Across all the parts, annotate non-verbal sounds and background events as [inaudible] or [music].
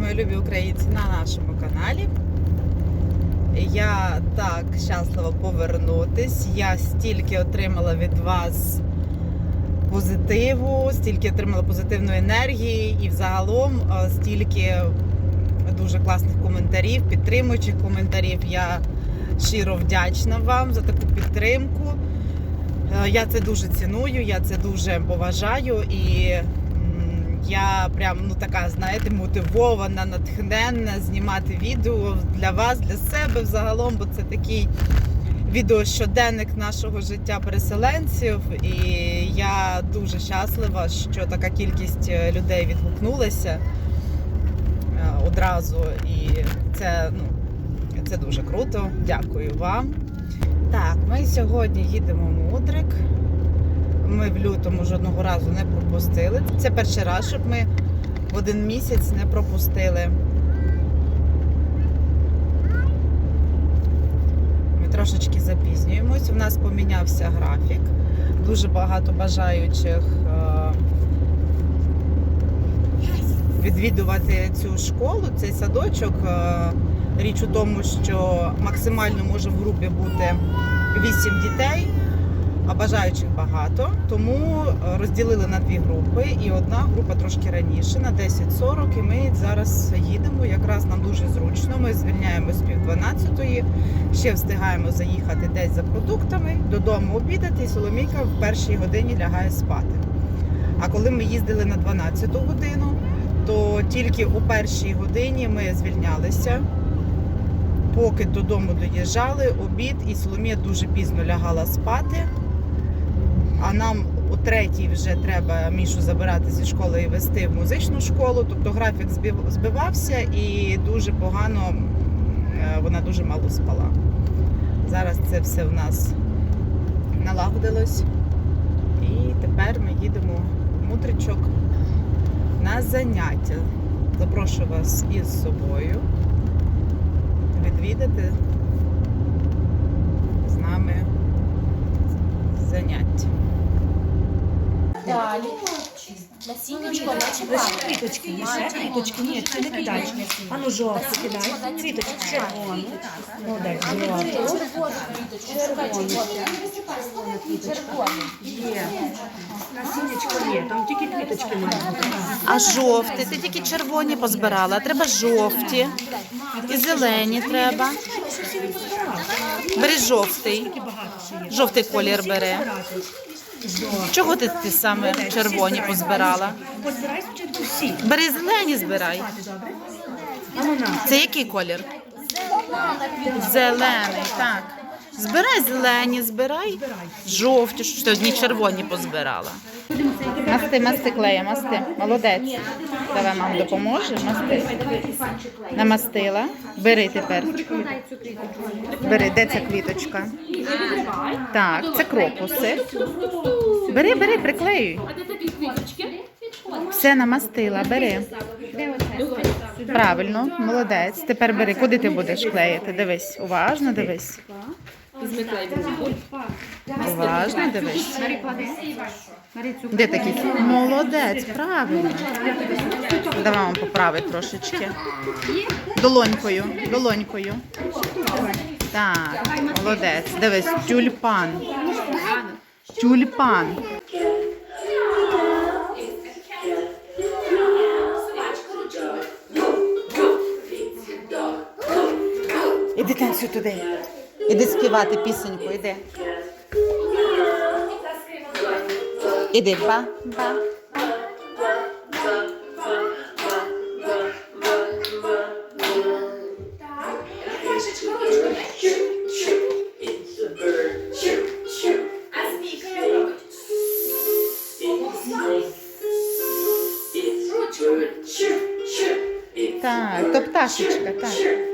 Мої любі українці, на нашому каналі. Я так щаслива повернутись. Я стільки отримала від вас позитиву, стільки отримала позитивної енергії і взагалом е, стільки дуже класних коментарів, підтримуючих коментарів. Я щиро вдячна вам за таку підтримку. Е, Я це дуже ціную, я це дуже поважаю і я прям ну така, знаєте, мотивована, натхненна знімати відео для вас, для себе взагалом, бо це такий відеощоденник нашого життя переселенців. І я дуже щаслива, що така кількість е, людей відгукнулася е, одразу. І це, ну, це дуже круто. Дякую вам. Так, ми сьогодні їдемо в Мудрик. Ми в лютому жодного разу не пропустили. Це перший раз, щоб ми в один місяць не пропустили. Ми трошечки запізнюємось. У нас помінявся графік. Дуже багато бажаючих е, відвідувати цю школу, цей садочок. Е, Річ у тому, що максимально може в групі бути 8 дітей, а бажаючих багато. Тому е, розділили на дві групи, і одна група трошки раніше, на 10.40, і ми зараз їдемо. Якраз нам дуже зручно. Ми звільняємось пів 12 ще встигаємо заїхати десь за продуктами, додому обідати, і Соломійка в першій годині лягає спати. А коли ми їздили на 12-ту годину, то тільки у першій годині ми звільнялися. Поки додому доїжджали, обід, і Соломія дуже пізно лягала спати. А нам о третій вже треба Мішу забирати зі школи і вести в музичну школу. Тобто графік збивався і дуже погано е, вона дуже мало спала. Зараз це все в нас налагодилось. І тепер ми їдемо в мудричок на заняття. Запрошую вас із собою відвідати з нами заняття. Далі. Насіннячко не чіпаємо. Квіточки ще квіточки, ні, це не кидай. А ну жовту кидай, квіточки червону. Молодець, жовту. Червону квіточку. Червону. Є. Насіннячко є, там тільки квіточки мають бути. А жовті, ти тільки червоні позбирала, а треба жовті. І зелені треба. Бери жовтий. Тільки багато ще є. Жовтий колір бери. Чого ти, ти саме червоні позбирала? Бери зелені збирай. Це який колір? Зелений, так. Збирай зелені, збирай. Жовті, що одні червоні позбирала. Масти, масти клея, масти. Молодець. Давай мам допоможе. Масти. Намастила. Бери тепер. Бери, де ця квіточка? Так, це крокуси. Бери, бери, приклеюй. Все намастила, бери. Правильно, молодець. Тепер бери. Куди ти будеш клеїти? Дивись, уважно дивись. Уважно дивись. Де такий? Молодець, правильно. Давай вам поправити трошечки. Долонькою, долонькою. Так, молодець. Дивись, тюльпан. Тюльпан. Іди танцюй туди. Іди співати пісеньку, іди. Іди, ба, ба. Так, то пташечка, так.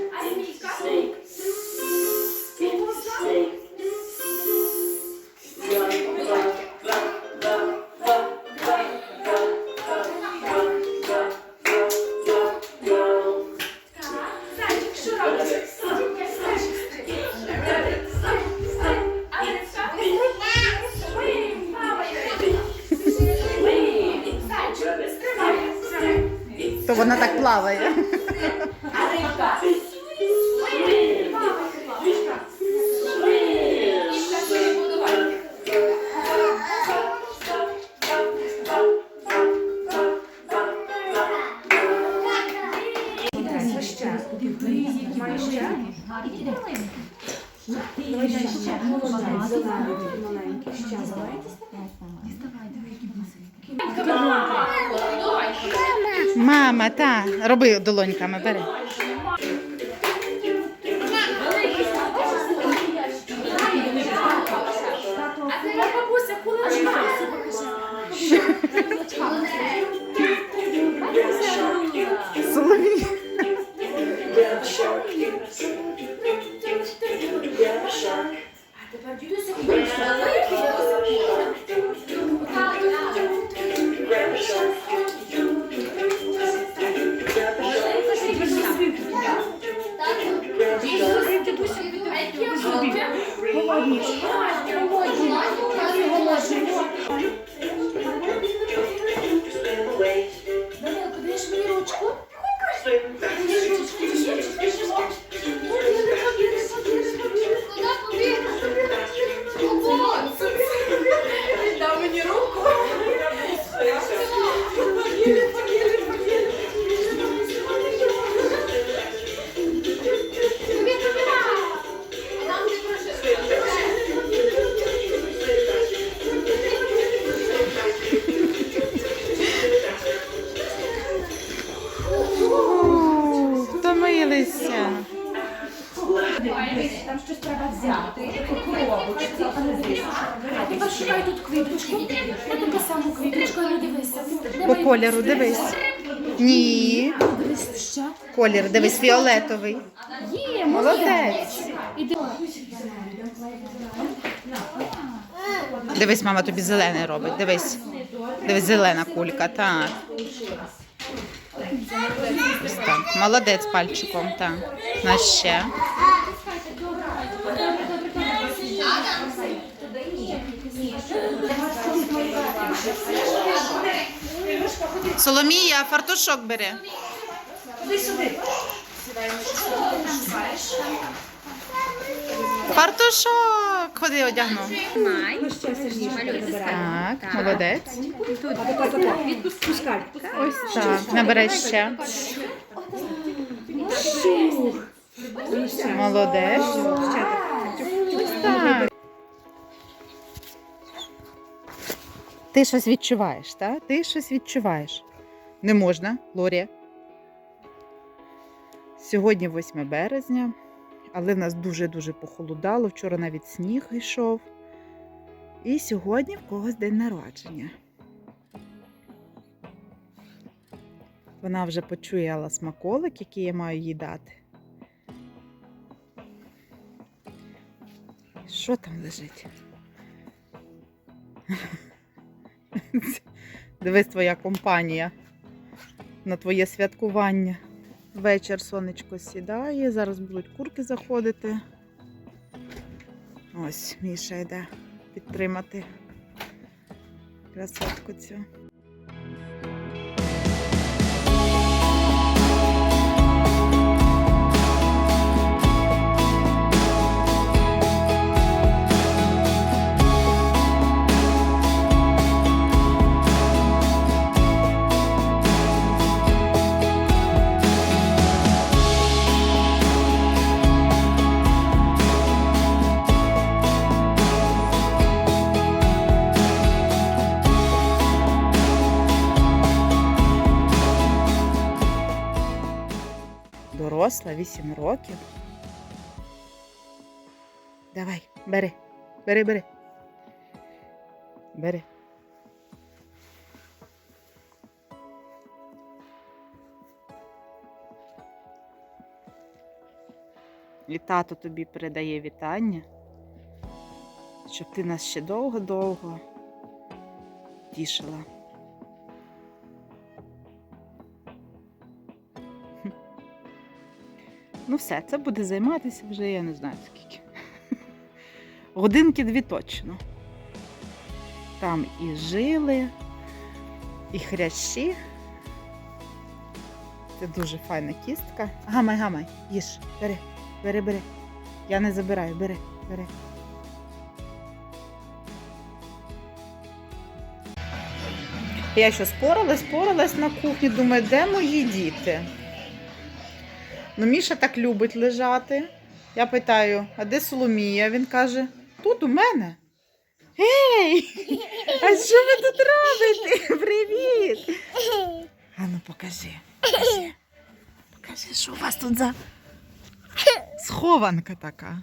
Мама, та. Роби долоньками, бери. Кулачка. Соломія. Данилко, Там щось треба взяти. Коробочку. А не дивись. А тепер шукай тут квіточку. Я таку саму квіточку, а не дивися. По кольору дивись. Ні. Дивись, ще. Колір, дивись, фіолетовий. Є, Молодець. Іди. Дивись, мама тобі зелений робить. Дивись. Дивись, зелена кулька. Так. Ось так. Молодець пальчиком, так. На ще. Соломія, фартушок бери. Ходи сюди. Фартушок! Ходи. Ну прибирай. Так, молодець. Ось так. Набирай ще. Молодець. Ще так. Ти щось відчуваєш, так? Ти щось відчуваєш. Не можна, Лорія. Сьогодні 8 березня, але в нас дуже-дуже похолодало. Вчора навіть сніг йшов. І сьогодні в когось день народження. Вона вже почуяла смаколик, який я маю їй дати. Що там лежить? [laughs] Дивись твоя компанія на твоє святкування. Вечір сонечко сідає, зараз будуть курки заходити. Ось Міша йде підтримати красотку цю. Доросла, 8 років. Давай, бери, бери, бери. Бери. І тато тобі передає вітання, щоб ти нас ще довго-довго тішила. Ну все, це буде займатися вже, я не знаю скільки. [laughs] Годинки дві точно. Там і жили, і хрящі. Це дуже файна кістка. Гамай, гамай, їж, бери, бери, бери. Я не забираю, бери, бери. Я що споралась, споралась на кухні, думаю, де мої діти? Ну, Міша так любить лежати. Я питаю, а де Соломія? Він каже, тут у мене. Ей! А що ви тут робите? Привіт! Ану, покажи. Покажи. Покажи, що у вас тут за схованка така.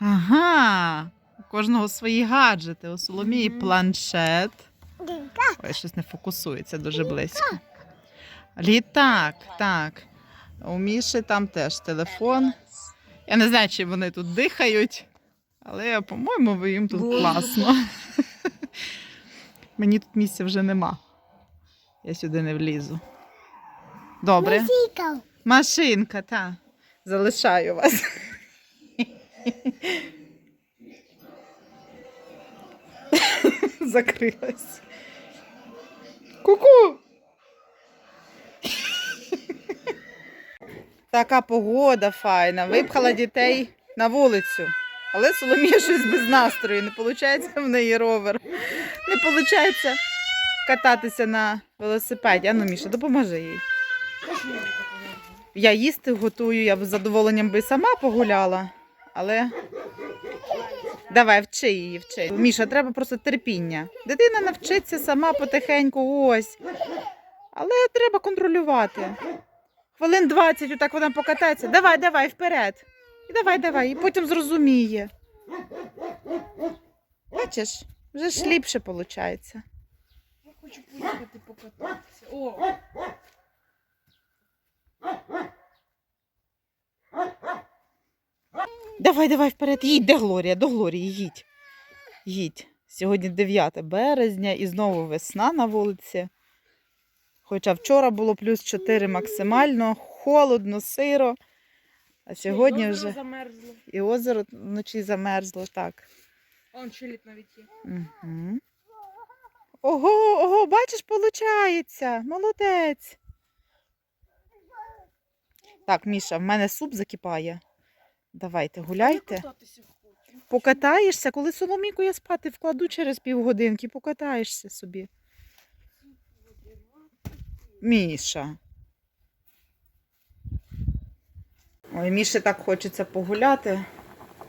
Ага. У кожного свої гаджети. У Соломії планшет. Ой, щось не фокусується дуже близько. Літак, так. У Міші там теж телефон. Я не знаю, чи вони тут дихають, але, по-моєму, їм тут класно. [laughs] Мені тут місця вже нема. Я сюди не влізу. Добре. Машинка, так. Залишаю вас. [laughs] Закрилась. Ку-ку! Така погода файна. Випхала дітей на вулицю. Але Соломія щось без настрою. Не виходить в неї ровер. Не виходить кататися на велосипеді. Ану, Міша, допоможи їй. Я їсти готую, я б з задоволенням би сама погуляла, але давай вчи її, вчи. Міша, треба просто терпіння. Дитина навчиться сама потихеньку, ось. Але треба контролювати. Хвилин 20 отак вона покатається. Давай, давай, вперед. І давай, давай, і потім зрозуміє. Бачиш, вже ж ліпше виходить. Я хочу поїхати покататися. О, Давай, давай вперед. Їдь, де Глорія? До Глорії їдь. Їдь. Сьогодні 9 березня і знову весна на вулиці. Хоча вчора було плюс 4 максимально, холодно, сиро. А сьогодні вже замерзло. і озеро вночі замерзло, так. Он челік навіть є. Угу. Ого, ого, бачиш, получається. Молодець. Так, Міша, в мене суп закипає. Давайте, гуляйте. Покатаєшся, коли соломійку я спати вкладу через півгодинки, покатаєшся собі. Міша. Ой, Міші так хочеться погуляти,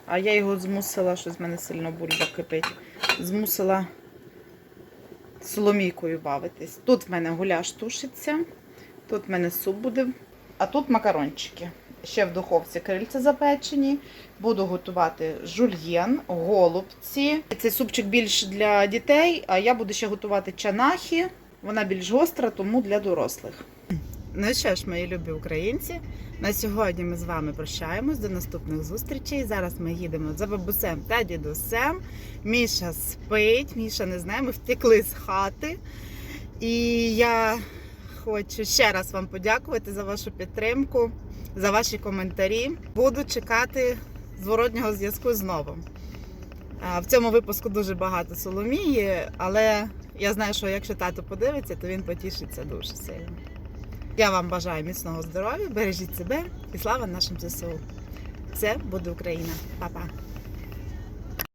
а я його змусила, що з мене сильно бульба кипить. Змусила соломійкою бавитись. Тут в мене гуляш тушиться, тут в мене суп буде, а тут макарончики. Ще в духовці крильця запечені. Буду готувати жульєн, голубці. Цей супчик більш для дітей, а я буду ще готувати чанахи. Вона більш гостра, тому для дорослих. Ну що ж, мої любі українці, на сьогодні ми з вами прощаємось. До наступних зустрічей. Зараз ми їдемо за бабусем та дідусем. Міша спить, Міша не знає, ми втекли з хати. І я хочу ще раз вам подякувати за вашу підтримку, за ваші коментарі. Буду чекати зворотнього зв'язку знову. В цьому випуску дуже багато Соломії, але я знаю, що якщо тато подивиться, то він потішиться дуже сильно. Я вам бажаю міцного здоров'я, бережіть себе і слава нашим ЗСУ. Це буде Україна. Па-па!